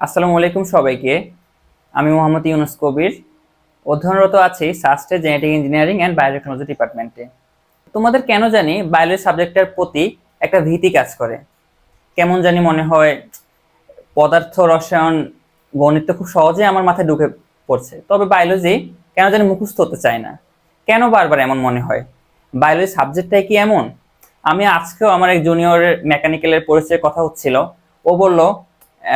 আসসালামু আলাইকুম সবাইকে। আমি মোহাম্মদ ইউনুস কবির। অধ্যয়নরত আছি সাস্টে জেনেটিক ইঞ্জিনিয়ারিং অ্যান্ড বায়োটেকনোলজি ডিপার্টমেন্টে তোমাদের কেন জানি বায়োলজি সাবজেক্টের প্রতি একটা ভীতি কাজ করে। কেমন জানি মনে হয় পদার্থ রসায়ন গণিত তো খুব সহজে আমার মাথায় ঢুকে পড়ছে। তবে বায়োলজি কেন জানি মুখস্থ হতে চায় না। কেন বারবার এমন মনে হয়? বায়োলজি সাবজেক্টটাই কি এমন? আমি আজকেও আমার এক জুনিয়র মেকানিক্যালের পরিচয়ের কথা হচ্ছিল। ও বলল "আহ,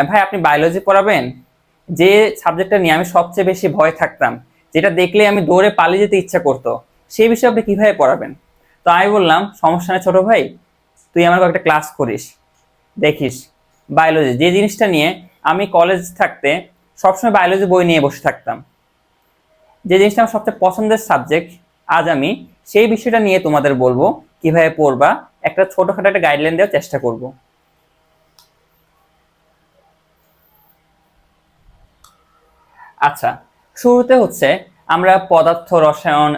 ভাই, আপনি বায়োলজি পড়াবেন? যে সাবজেক্টটা নিয়ে আমি সবচেয়ে বেশি ভয় থাকতাম, যেটা দেখলে আমি দৌড়ে পালিয়ে যেতে ইচ্ছা করতো, সেই বিষয়ে আপনি কীভাবে পড়াবেন? তো আমি বললাম, সমস্যা নেই ছোট ভাই, তুই আমার কয়েকটা ক্লাস করিস, দেখিস। বায়োলজি যে জিনিসটা নিয়ে আমি কলেজ থাকতে সবসময় বায়োলজি বই নিয়ে বসে থাকতাম। যে জিনিসটা আমার সবচেয়ে পছন্দের সাবজেক্ট আজ আমি সেই বিষয়টা নিয়ে তোমাদের বলব, কীভাবে পড়বা, একটা ছোটখাটো একটা গাইডলাইন দেওয়ার চেষ্টা করব। আচ্ছা শুরুতে হচ্ছে আমরা পদার্থ রসায়ন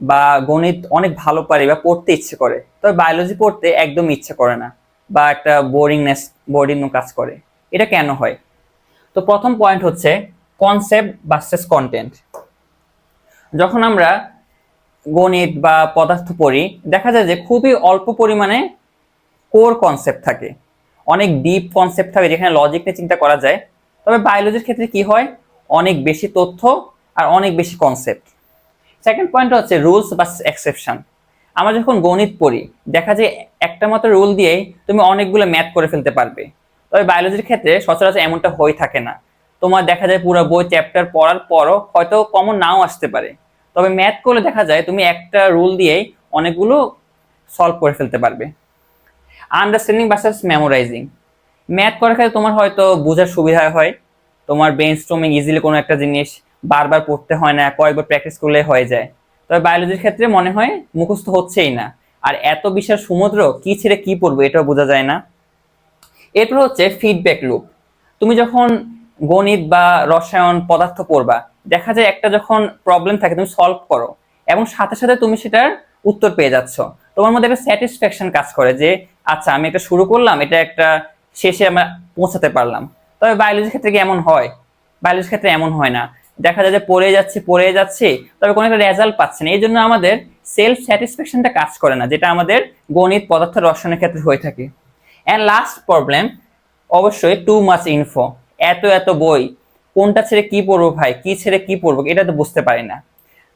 বা গণিত অনেক ভালো পারি বা পড়তে ইচ্ছে করে, তবে বায়োলজি পড়তে একদম ইচ্ছে করে না বা একটা বোরিংনেস বোরিং কাজ করে। এটা কেন হয়? তো প্রথম পয়েন্ট হচ্ছে কনসেপ্ট ভার্সেস কন্টেন্ট যখন আমরা গণিত বা পদার্থ পড়ি, দেখা যায় যে খুবই অল্প পরিমাণে কোর কনসেপ্ট থাকে। অনেক ডিপ কনসেপ্ট থাকে যেখানে লজিক নিয়ে চিন্তা করা যায়। তবে বায়োলজির ক্ষেত্রে কি হয়? অনেক বেশি তথ্য আর অনেক বেশি কনসেপ্ট সেকেন্ড পয়েন্ট হচ্ছে রুলস বা এক্সেপশন আমরা যখন গণিত পড়ি, দেখা যায় একটা মাত্র রুল দিয়ে তুমি অনেকগুলো ম্যাথ করে ফেলতে পারবে। তবে বায়োলজির ক্ষেত্রে সচরাচর এমনটা হয়ে থাকে না। তোমার দেখা যায় পুরো বই চ্যাপ্টার পড়ার পরও হয়তো কমন নাও আসতে পারে। তবে ম্যাথ করলে দেখা যায় তুমি একটা রুল দিয়েই অনেকগুলো সলভ করে ফেলতে পারবে। আন্ডারস্ট্যান্ডিং ভার্সেস মেমোরাইজিং ম্যাথ করার ক্ষেত্রে তোমার হয়তো বোঝার সুবিধা হয় তোমার ব্রেন স্ট্রমিং ইজিলি কোনো একটা জিনিস বারবার পড়তে হয় না, কয়েকবার প্র্যাকটিস করলে হয়ে যায়। তবে বায়োলজির ক্ষেত্রে মনে হয় মুখস্থ হচ্ছেই না। আর এত বিশাল সমুদ্র, কি ছেড়ে কি পড়বে এটাও বোঝা যায় না। এরপর হচ্ছে ফিডব্যাক লুপ তুমি যখন গণিত বা রসায়ন পদার্থ পড়বা, দেখা যায় একটা যখন প্রবলেম থাকে, তুমি সলভ করো এবং সাথে সাথে তুমি সেটার উত্তর পেয়ে যাচ্ছ। তোমার মধ্যে একটা স্যাটিসফ্যাকশন কাজ করে যে আচ্ছা আমি একটা শুরু করলাম, এটা একটা শেষে আমরা পৌঁছাতে পারলাম। তবে বায়োলজির ক্ষেত্রে কি এমন হয়? বায়োলজির ক্ষেত্রে এমন হয় না। দেখা যায় যে পড়ে যাচ্ছে পড়ে যাচ্ছে, তবে কোনো একটা রেজাল্ট পাচ্ছে না। এই জন্য আমাদের সেলফ স্যাটিসফ্যাকশনটা কাজ করে না, যেটা আমাদের গণিত, পদার্থ, রসায়নের ক্ষেত্রে হয়ে থাকে। অ্যান্ড লাস্ট প্রবলেম অবশ্যই টু মাচ ইনফো এত এত বই, কোনটা ছেড়ে কি পড়ব ভাই? কি ছেড়ে কি পড়ব? এটা তো বুঝতে পারি না।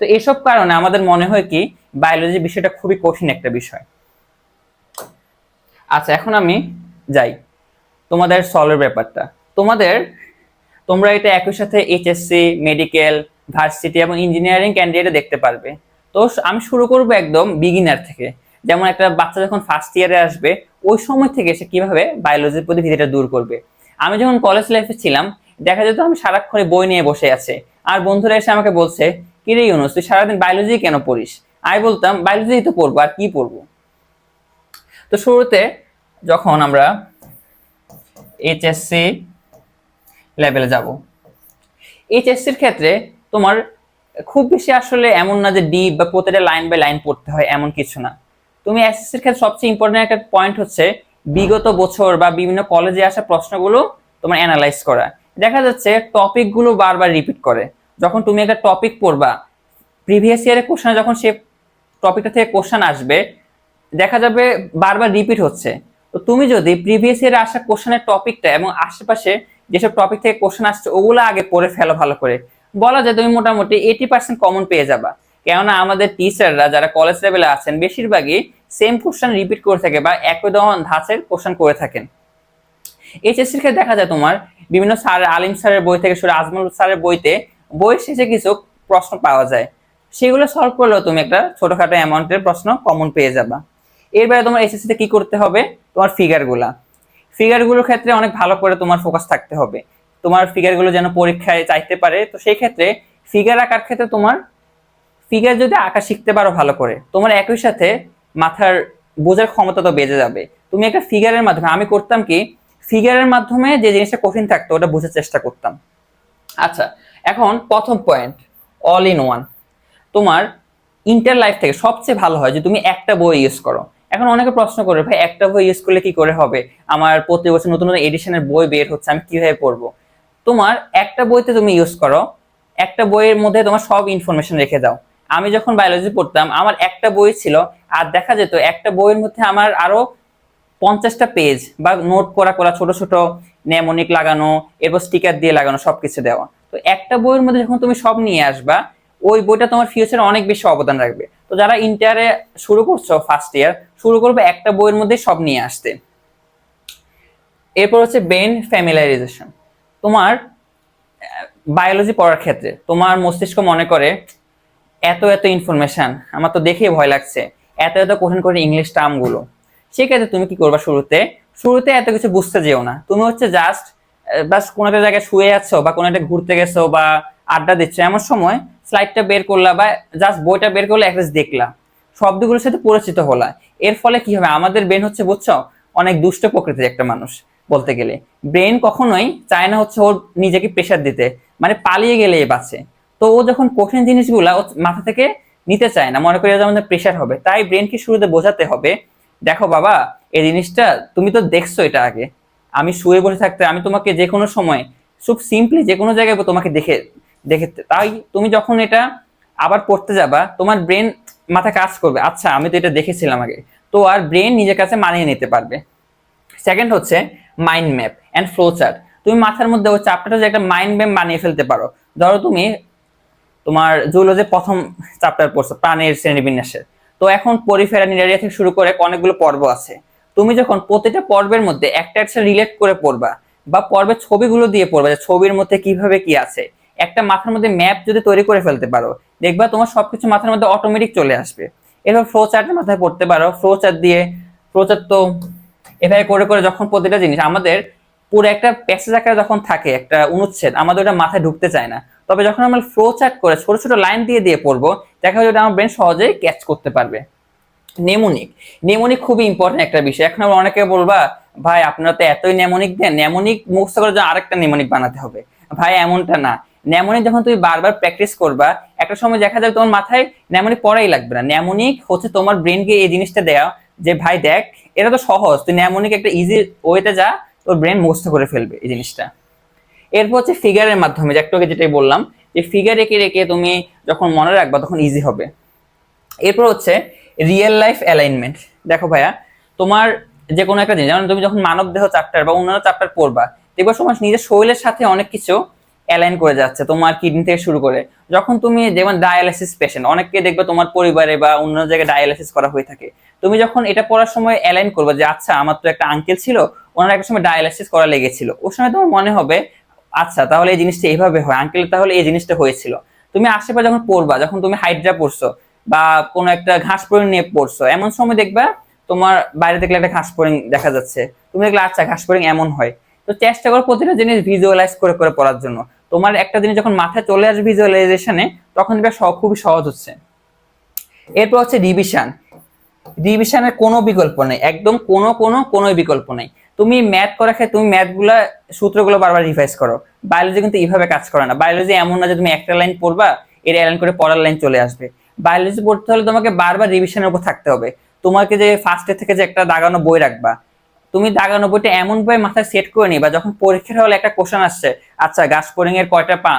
তো এসব কারণে আমাদের মনে হয় কি বায়োলজি বিষয়টা খুবই কঠিন একটা বিষয়। আচ্ছা এখন আমি যাই। তোমাদের সলভের ব্যাপারটা। তোমাদের, তোমরা এটা একই সাথে এইচএসসি মেডিকেল ভার্সিটি এবং ইঞ্জিনিয়ারিং ক্যান্ডিডেটে দেখতে পারবে। তো আমি শুরু করব একদম বিগিনার থেকে। যেমন একটা বাচ্চা যখন ফার্স্ট ইয়ারে আসবে, ওই সময় থেকে সে কীভাবে বায়োলজির প্রতি ভীতিটা দূর করবে। আমি যখন কলেজ লাইফে ছিলাম, দেখা যেত আমি সারাক্ষণ বই নিয়ে বসে আছে। আর বন্ধুরা এসে আমাকে বলছে কি রে ইউনুস, তুই সারাদিন বায়োলজি কেন পড়িস? আমি বলতাম বায়োলজি তো পড়ব, আর কি পড়ব? তো শুরুতে যখন আমরা এইচএসসি লেভেলে যাব। এইচএসসির ক্ষেত্রে তোমার খুব বেশি আসলে এমন না যে ডিপ বা প্রতিটা লাইন বাই লাইন পড়তে হয় এমন কিছু না। তুমি এসএসসির ক্ষেত্রে সবচেয়ে ইম্পর্টেন্ট একটা পয়েন্ট হচ্ছে বিগত বছর বা বিভিন্ন কলেজে আসা প্রশ্নগুলো তোমার অ্যানালাইজ করা। দেখা যাচ্ছে টপিকগুলো বারবার রিপিট করে। যখন তুমি একটা টপিক পড়বা প্রিভিয়াস ইয়ারের কোশ্চেনে যখন সে টপিকটা থেকে কোশ্চেন আসবে, দেখা যাবে বারবার রিপিট হচ্ছে। তো তুমি যদি প্রিভিয়াস ইয়ারে আসা কোশ্চেনের টপিকটা এবং আশেপাশে যেসব টপিক থেকে কোশ্চেন আসছে, ওগুলো আগে পড়ে ফেলো ভালো করে। বলা যায় তুমি মোটামুটি এইটি পার্সেন্ট কমন পেয়ে যাবা। কেননা আমাদের টিচাররা যারা কলেজ লেভেলে আছেন, বেশিরভাগই সেম কোশ্চেন রিপিট করে থাকে বা একই ধরনের ধাঁচের কোশ্চেন করে থাকেন। এইচএসসির ক্ষেত্রে দেখা যায় তোমার, বিভিন্ন স্যার, আলিম স্যারের বই থেকে শুরু, আজমল স্যারের বইতে বই শেষে কিছু প্রশ্ন পাওয়া যায়। সেগুলো সলভ করলেও তুমি একটা ছোটখাটো অ্যামাউন্টের প্রশ্ন কমন পেয়ে যাবা। এরপরে তোমার এসএসসিতে কি করতে হবে? তোমার ফিগারগুলা ফিগারগুলোর ক্ষেত্রে অনেক ভালো করে তোমার ফোকাস থাকতে হবে। তোমার ফিগারগুলো যেন পরীক্ষায় চাইতে পারে, তো সেই ক্ষেত্রে ফিগার আঁকার ক্ষেত্রে তোমার ফিগার যদি আঁকা শিখতে পারো ভালো করে, তোমার একই সাথে মাথার বোঝার ক্ষমতা তো বেজে যাবে। তুমি একটা ফিগারের মাধ্যমে, আমি করতাম কি ফিগারের মাধ্যমে যে জিনিসটা কঠিন থাকতো, ওটা বোঝার চেষ্টা করতাম। আচ্ছা এখন প্রথম পয়েন্ট অল ইন ওয়ান তোমার ইন্টার লাইফ থেকে সবচেয়ে ভালো হয় যে তুমি একটা বই ইউজ করো। এখন অনেকে প্রশ্ন করে, ভাই, একটা বই ইউজ করলে কি করে হবে? আমার প্রতি বছর নতুন নতুন এডিশনের বই বের হচ্ছে, আমি কীভাবে পড়ব? তোমার একটা বইতে তুমি ইউজ করো, একটা বইয়ের মধ্যে তোমার সব ইনফরমেশন রেখে দাও। আমি যখন বায়োলজি পড়তাম, আমার একটা বই ছিল, আর দেখা যেত একটা বইয়ের মধ্যে আমার আরও পঞ্চাশটা পেজ বা নোট করা করা, ছোট ছোট নেমোনিক লাগানো, এরপর স্টিকার দিয়ে লাগানো, সবকিছু দেওয়া। তো একটা বইয়ের মধ্যে যখন তুমি সব নিয়ে আসবা, ওই বইটা তোমার ফিউচারে অনেক বেশি অবদান রাখবে। তো যারা ইন্টারে শুরু করছ ফার্স্ট ইয়ার শুরু করবে একটা বইয়ের মধ্যে সব নিয়ে আসতে। এরপর হচ্ছে ব্রেন ফ্যামিলাইজেশন তোমার বায়োলজি পড়ার ক্ষেত্রে তোমার মস্তিষ্ক মনে করে, এত এত ইনফরমেশন আমার তো দেখেই ভয় লাগছে। এত এত কঠিন কঠিন ইংলিশ টার্মগুলো সেক্ষেত্রে তুমি কি করবা শুরুতে? শুরুতে এত কিছু বুঝতে যেও না। তুমি হচ্ছে জাস্ট বাস কোনো একটা জায়গায় শুয়ে আছো বা কোনো একটা ঘুরতে গেছো বা আড্ডা দিচ্ছ। এমন সময় স্লাইডটা বের করলা বা জাস্ট বইটা বের করলে একটা দেখলা। শব্দগুলোর সাথে পরিচিত হলা। এর ফলে কি হবে? আমাদের ব্রেন হচ্ছে, বুঝছ, অনেক দুষ্ট প্রকৃতির একটা মানুষ বলতে গেলে। ব্রেন কখনোই চায় না হচ্ছে ওর নিজেকে প্রেশার দিতে। মানে পালিয়ে গেলে বাঁচে। তো ও যখন কঠিন জিনিসগুলা মাথা থেকে নিতে চায় না, মনে করি আমাদের প্রেশার হবে। তাই ব্রেনকে শুরুতে বোঝাতে হবে, দেখো বাবা, এই জিনিসটা তুমি তো দেখছ এটা আগে। আমি শুয়ে বসে থাকতে, আমি তোমাকে যে কোনো সময়, খুব সিম্পলি যে কোনো জায়গায় তোমাকে দেখে দেখে তাই তুমি যখন এটা আবার পড়তে যাবা, তোমার ব্রেন মাথা কাজ করবে আচ্ছা আমি তো এটা দেখেছিলাম আগে। তো আর ব্রেন নিজের কাছে মানিয়ে নিতে পারবে। সেকেন্ড হচ্ছে mind map and flow chart তুমি মাথার মধ্যে ওই চাপটাটা যে একটা মাইন্ড ম্যাপ বানিয়ে ফেলতে পারো। ধরো তুমি তোমার জুলজি প্রথম চ্যাপ্টার পড়ছো, প্রাণের শ্রেণীবিন্যাসের। তো এখন পরিফেরা নিরারিয়া থেকে শুরু করে অনেকগুলো পর্ব আছে। তুমি যখন প্রতিটা পর্বের মধ্যে একটা একটা রিলেট করে পড়বা বা পর্বের ছবিগুলো দিয়ে পড়বা যে ছবির মধ্যে কীভাবে কি আছে একটা মাথার মধ্যে ম্যাপ যদি তৈরি করে ফেলতে পারো, দেখবা তোমার সবকিছু মাথার মধ্যে অটোমেটিক চলে আসবে। এরপর ফ্লো চার্টের মাথায় পড়তে পারো ফ্লো চার্ট দিয়ে ফ্লো চার্ট তো এভাবে করে করে যখন প্রতিটা জিনিস, আমাদের পুরো একটা প্যাসেজ আকারে যখন থাকে, একটা অনুচ্ছেদ, আমাদের ওটা মাথায় ঢুকতে চায় না। তবে যখন আমরা ফ্লো চার্ট করে ছোট ছোট লাইন দিয়ে দিয়ে পড়ব, দেখা যাবে ওটা আমার ব্রেন সহজেই ক্যাচ করতে পারবে। নেমোনিক নেমোনিক খুবই ইম্পর্টেন্ট একটা বিষয়। এখন আমরা অনেকে বলবা, ভাই, আপনারা তো এতই নেমোনিক দেন নেমোনিক মুখস্থ করার জন্য আরেকটা নেমোনিক বানাতে হবে। ভাই, এমনটা না। নেমোনিক যখন তুমি বারবার প্র্যাকটিস করবা, একটা সময় দেখা যাবে তোমার মাথায় নেমোনিক পড়াই লাগবে না। নেমোনিক হচ্ছে তোমার ব্রেনকে এই জিনিসটা দেওয়া যে, ভাই দেখ, এটা তো সহজ, তুই নেমোনিক একটা ইজি ওয়েতে যা, তোর ব্রেন মুখস্থ করে ফেলবে এই জিনিসটা। এরপর হচ্ছে ফিগারের মাধ্যমে, যে একটু আগে যেটাই বললাম, যে ফিগার রেখে রেখে তুমি যখন মনে রাখবা, তখন ইজি হবে। এরপর হচ্ছে রিয়েল লাইফ অ্যালাইনমেন্ট দেখো ভাইয়া, তোমার যে কোনো একটা জিনিস, যেমন তুমি যখন মানব দেহ চ্যাপ্টার বা অন্যান্য চ্যাপ্টার পড়বা, দেখবা সময় নিজের শরীরের সাথে অনেক কিছু অ্যালাইন করে যাচ্ছে তোমার কিডনি থেকে শুরু করে। যখন তুমি যেমন ডায়ালিসিস পেশেন্ট অনেককে দেখবে তোমার পরিবারে বা অন্য জায়গায় ডায়ালিসিস করা হয়ে থাকে। তুমি যখন এটা পড়ার সময় অ্যালাইন করবে যে আচ্ছা আমার তো একটা আঙ্কেল ছিল, ওনার একটা সময় ডায়ালিসিস করা লেগেছিল। ওর সময় তোমার মনে হবে আচ্ছা তাহলে এই জিনিসটা এইভাবে হয় আঙ্কেল তাহলে এই জিনিসটা হয়েছিল। তুমি আশেপাশে যখন পড়বা, যখন তুমি হাইড্রা পড়ছো বা কোনো একটা ঘাস পরিং নিয়ে পড়ছো, এমন সময় দেখবা তোমার বাইরে দেখলে একটা ঘাস পরিং দেখা যাচ্ছে। তুমি দেখলে আচ্ছা ঘাস পরিং এমন হয়। তো চেষ্টা করো প্রতিটা জিনিস ভিজুয়ালাইজ করে করে পড়ার জন্য। তোমার একটা জিনিস যখন মাথায় চলে আসবে ভিজুয়ালাইজেশনে তখন সব খুবই সহজ হচ্ছে। এরপর হচ্ছে রিভিশন রিভিশনের কোনো বিকল্প নেই। একদম কোনো কোনো কোনো বিকল্প নেই। তুমি ম্যাথ করা ক্ষেত্রে তুমি ম্যাথগুলা সূত্রগুলো বারবার রিভাইজ করো। বায়োলজি কিন্তু এইভাবে কাজ করে না। বায়োলজি এমন না যে তুমি একটা লাইন পড়বা, এর অ্যালাইন করে পড়ার লাইন চলে আসবে। বায়োলজি পড়তে হলে তোমাকে বারবার রিভিশনের উপর থাকতে হবে। তোমাকে যে ফার্স্টের থেকে যে একটা দাগানো বই রাখবা তুমি দাগানো বইটা এমন ভাবে মাথায় সেট করে নিবা, যখন পরীক্ষার হলে একটা কোশ্চেন আসছে আচ্ছা গাছ পোরিং এর কয়টা পা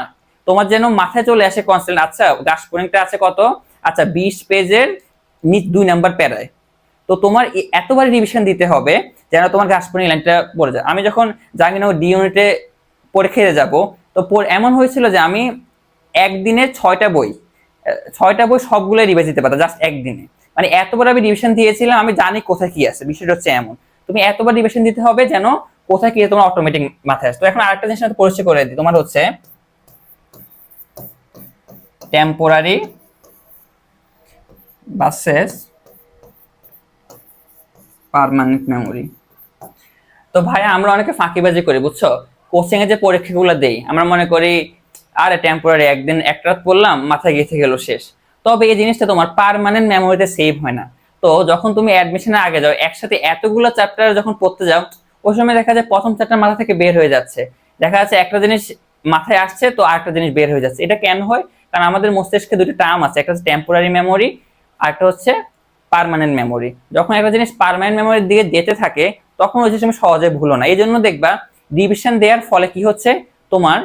তোমার যেন মাথায় চলে আসে কনস্ট্যান্ট আচ্ছা গাছ পোরিংটা আছে কত? আচ্ছা বিশ পেজের নিচ দুই নাম্বার প্যারায়। তো তোমার এতবার রিভিশন দিতে হবে যেন তোমার ঘাস পোরিং লাইনটা পড়ে যায়। আমি যখন জানি জাহাঙ্গীরনগর ডি ইউনিটে পরীক্ষা যাব, তো এমন হয়েছিল যে আমি একদিনে ছয়টা বই ছয়টা বই সবগুলো রিভাইজ দিতে পারতাম জাস্ট একদিনে। মানে এতবার আমি রিভিশন দিয়েছিলাম, আমি জানি কোথায় কি আছে, বিষয়টা হচ্ছে এমন। তুমি এতবার রিভিশন দিতে হবে যেন কোথায় কি তোমার অটোমেটিক মাথায় আসে। তো এখন আরেকটা জিনিস পরিচয় করে দিই। তোমার হচ্ছে টেম্পোরারি বাসেস পার্মানেন্ট মেমোরি তো ভাই আমরা অনেকে ফাঁকিবাজি করি, বুঝছ? কোচিং এ যে পরীক্ষাগুলো দেই, আমরা মনে করি, আরে টেম্পোরারি একদিন, এক রাত পড়লাম, মাথায় গেছে গেল শেষ। তবে এই জিনিসটা তোমার পার্মানেন্ট মেমোরিতে সেভ হয় না। তো যখন তুমি অ্যাডমিশনের আগে যাও, একসাথে এতগুলো চ্যাপ্টার যখন পড়তে যাও, ওই সময় দেখা যায় প্রথম চ্যাপ্টার মাথা থেকে বের হয়ে যাচ্ছে। দেখা যাচ্ছে একটা জিনিস মাথায় আসছে তো আরেকটা জিনিস বের হয়ে যাচ্ছে। এটা কেন হয়? কারণ আমাদের মস্তিষ্কে দুটি টার্ম আছে, একটা হচ্ছে টেম্পোরারি মেমোরি আর একটা হচ্ছে পারমানেন্ট মেমোরি যখন একটা জিনিস পার্মানেন্ট মেমোরির দিকে যেতে থাকে, তখন ওই জিনিস সহজে ভুলো না। এই জন্য দেখবা রিভিশন দেওয়ার ফলে কি হচ্ছে? তোমার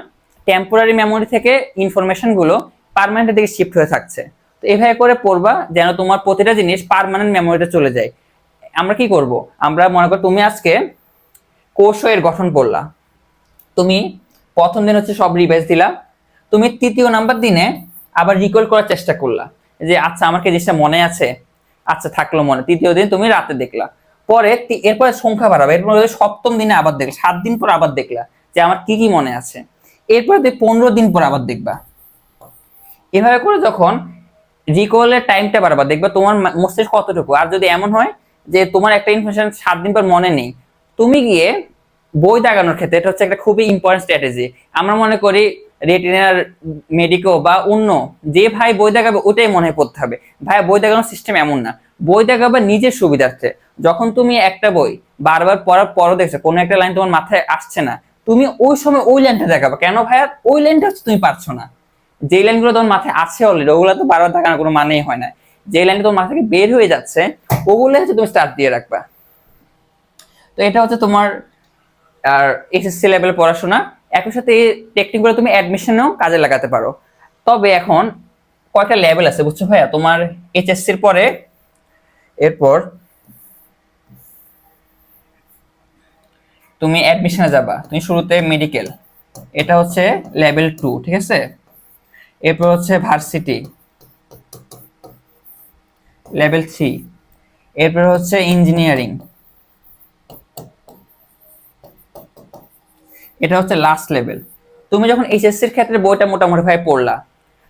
টেম্পোরারি মেমোরি থেকে ইনফরমেশনগুলো পার্মানেন্টের দিকে শিফট হয়ে থাকছে। তো এভাবে করে পড়বা যেন তোমার প্রতিটা জিনিস পার্মানেন্ট মেমোরিতে চলে যায়। আমরা কি করব? আমরা মনে করো তুমি আজকে কোষ এর গঠন পড়লা তুমি প্রথম দিন হচ্ছে সব রিভাইজ দিলা। তুমি তৃতীয় নাম্বার দিনে আবার রিকল করার চেষ্টা করলা যে আচ্ছা আমার কি জিনিসটা মনে আছে? আচ্ছা থাকল মনে। তৃতীয় দিন তুমি রাতে দেখলা। পরে এরপরে সংখ্যা বাড়াবে। এরপরে সপ্তম দিনে আবার দেখলা, সাত দিন পর আবার দেখলা যে, আমার কি কি মনে আছে? এরপরে তুমি পনেরো দিন পর আবার দেখবা। এভাবে করে যখন রিকলের টাইমটা বাড়াবা। দেখবা তোমার মস্তিষ্ক কতটুকু? আর যদি এমন হয় যে তোমার একটা ইনফরমেশন সাত দিন পর মনে নেই, তুমি গিয়ে বই দাগানোর ক্ষেত্রে, এটা হচ্ছে একটা খুবই ইম্পর্টেন্ট স্ট্র্যাটেজি আমরা মনে করি রেটিনার মেডিকো বা অন্য যে ভাই বই দেখাবে ওটাই মনে পড়তে হবে। ভাই, বই দেখানোর সিস্টেম এমন না। বই দেখাবে নিজের সুবিধার্থে। যখন তুমি একটা বই বারবার পড়ার পরও দেখছ, কোনো একটা লাইন তোমার মাথায় আসছে না, তুমি ওই সময় ওই লাইনটা দেখাবে। কেন ভাইয়া? ওই লাইনটা তুমি পারছ না। যে লাইনগুলো তোমার মাথায় আছে অলরেডি ওগুলো তো বারবার দেখানোর কোনো মানেই হয় না। যে লাইনটা তোমার মাথা থেকে বের হয়ে যাচ্ছে, ওগুলো হচ্ছে তুমি স্টার্ট দিয়ে রাখবা। তো এটা হচ্ছে তোমার, আর এসএসসি লেভেল পড়াশোনা। একই সাথে এই টেকনিকগুলো তুমি অ্যাডমিশনেও কাজে লাগাতে পারো। তবে এখন কয়েকটা লেভেল আছে, বুঝছ ভাইয়া? তোমার এইচএসসির পরে, এরপর তুমি অ্যাডমিশনে যাবা। তুমি শুরুতে মেডিকেল এটা হচ্ছে লেভেল টু ঠিক আছে? এরপর হচ্ছে ভার্সিটি লেভেল থ্রি এরপর হচ্ছে ইঞ্জিনিয়ারিং এটা হচ্ছে লাস্ট লেভেল তুমি যখন এইচএসসির ক্ষেত্রে বইটা মোটামুটি ভাবে পড়লা,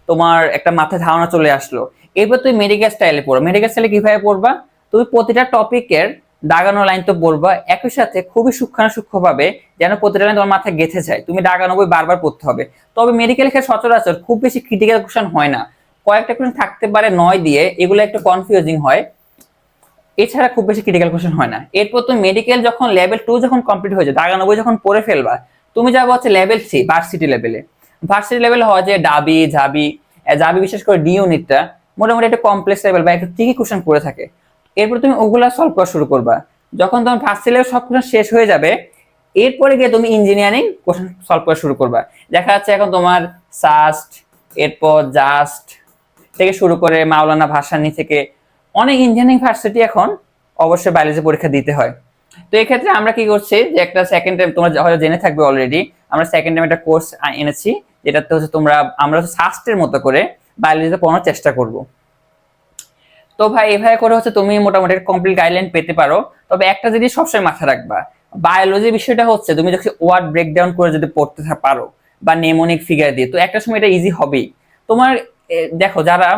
তোমার একটা মাথায় ধারণা চলে আসলো, এরপর তুমি মেডিকেল স্টাইলে পড়ো। মেডিকেল স্টাইলে কীভাবে পড়বা? তুমি প্রতিটা টপিকের দাগানো লাইন তো পড়বা একই সাথে খুবই সূক্ষ্ম সূক্ষ্মভাবে যেন প্রতিটা লাইন তোমার মাথায় গেঁথে যায়। তুমি দাগানো বই বারবার পড়তে হবে। তবে মেডিকেল ক্ষেত্রে সচরাচর খুব বেশি ক্রিটিক্যাল কোশ্চেন হয় না। কয়েকটা কোশ্চেন থাকতে পারে নয় দিয়ে, এগুলো একটু কনফিউজিং হয়। এছাড়া খুব বেশি ক্রিটিক্যাল কোশ্চেন হয় না। এরপর তুমি মেডিকেল যখন লেভেল টু যখন কমপ্লিট হয়ে যায় দাগানো বই যখন পড়ে ফেলবা, তুমি যাব হচ্ছে লেভেল থ্রি ভার্সিটি লেভেলে ভার্সিটি লেভেল হয় যে ডাবি, ঝাবি জাবি বিশেষ করে ডি ইউনিটটা মোটামুটি একটা কমপ্লেক্স লেভেল বা একটু ট্রিকি কোশ্চেন করে থাকে। এরপর তুমি ওগুলা সলভ করা শুরু করবা। যখন তোমার ভার্সিটি লেভেল সব শেষ হয়ে যাবে, এরপরে গিয়ে তুমি ইঞ্জিনিয়ারিং কোশ্চেন সলভ করা শুরু করবা। দেখা যাচ্ছে এখন তোমার সাস্ট এরপর জাস্ট থেকে শুরু করে মাওলানা ভাসানি থেকে অনেক ইঞ্জিনিয়ারিং ভার্সিটি এখন অবশ্যই বায়োলজি পরীক্ষা দিতে হয়। তো এই ক্ষেত্রে আমরা কি করছি যে একটা সেকেন্ড টাইম তোমরা হয়তো জেনে থাকবে অলরেডি আমরা সেকেন্ড টাইম একটা কোর্স এনেছি, যেটাতে হচ্ছে তোমরা আমরা সাস্টের মতো করে বায়োলজিতে পড়ানোর চেষ্টা করব। তো ভাই, এভাবে করে হচ্ছে তুমি মোটামুটি কমপ্লিট গাইডলাইন পেতে পারো। তবে একটা জিনিস সবসময় মাথায় রাখবা বায়োলজি বিষয়টা হচ্ছে তুমি যদি ওয়ার্ড ব্রেকডাউন করে যদি পড়তে পারো বা নেমোনিক ফিগার দিয়ে, তো একটা সময় এটা ইজি হবেই। তোমার দেখো যারা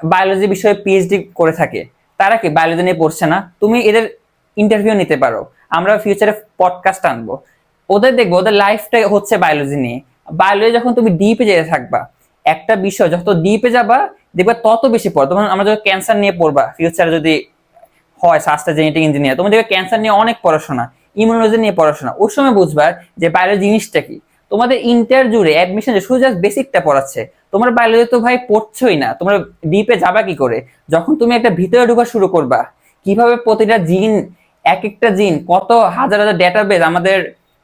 বায়োলজি বিষয়ে পিএইচডি করে থাকে, তারা কি বায়োলজি নিয়ে পড়ছে না? তুমি এদের ইন্টারভিউ নিতে পারো। আমরা ফিউচারে পডকাস্ট আনব। ওদের দেখব, ওদের লাইফটা হচ্ছে বায়োলজি নিয়ে। বায়োলজি যখন তুমি ডিপে যেতে থাকবা, একটা বিষয় যত ডিপে যাবা দেখবা তত বেশি পড়ো। তখন আমরা যখন ক্যান্সার নিয়ে পড়বা ফিউচারে যদি হয় স্বাস্থ্য জেনেটিক ইঞ্জিনিয়ার তুমি দেখবে ক্যান্সার নিয়ে অনেক পড়াশোনা ইমিউনোলজি নিয়ে পড়াশোনা। ওই সময় বুঝবা যে বায়োলজি জিনিসটা কি। তোমাদের ইন্টার জুড়ে অ্যাডমিশন শুধু জাস্ট বেসিকটা পড়াচ্ছে, তোমার বায়োলজি তো ভাই পড়ছই না, তোমরা ডিপে যাবা কি করে? যখন তুমি একটা ভিতরে ঢোকা শুরু করবা, কীভাবে প্রতিটা জিন এক একটা জিন কত হাজার হাজার ডেটাবেস আমাদের,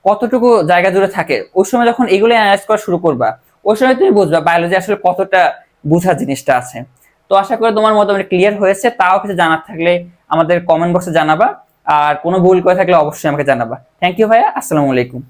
কতটুকু জায়গা জুড়ে থাকে, ওই সময় যখন এগুলো অ্যানালাইজ করা শুরু করবা, ওই সময় তুমি বুঝবা বায়োলজি আসলে কতটা বোঝার জিনিসটা আছে। তো আশা করি তোমার মোটামুটি ক্লিয়ার হয়েছে। তাও কিছু জানার থাকলে আমাদের কমেন্ট বক্সে জানাবা। আর কোনো ভুল করে থাকলে অবশ্যই আমাকে জানাবা। থ্যাংক ইউ ভাইয়া। আসসালামু আলাইকুম।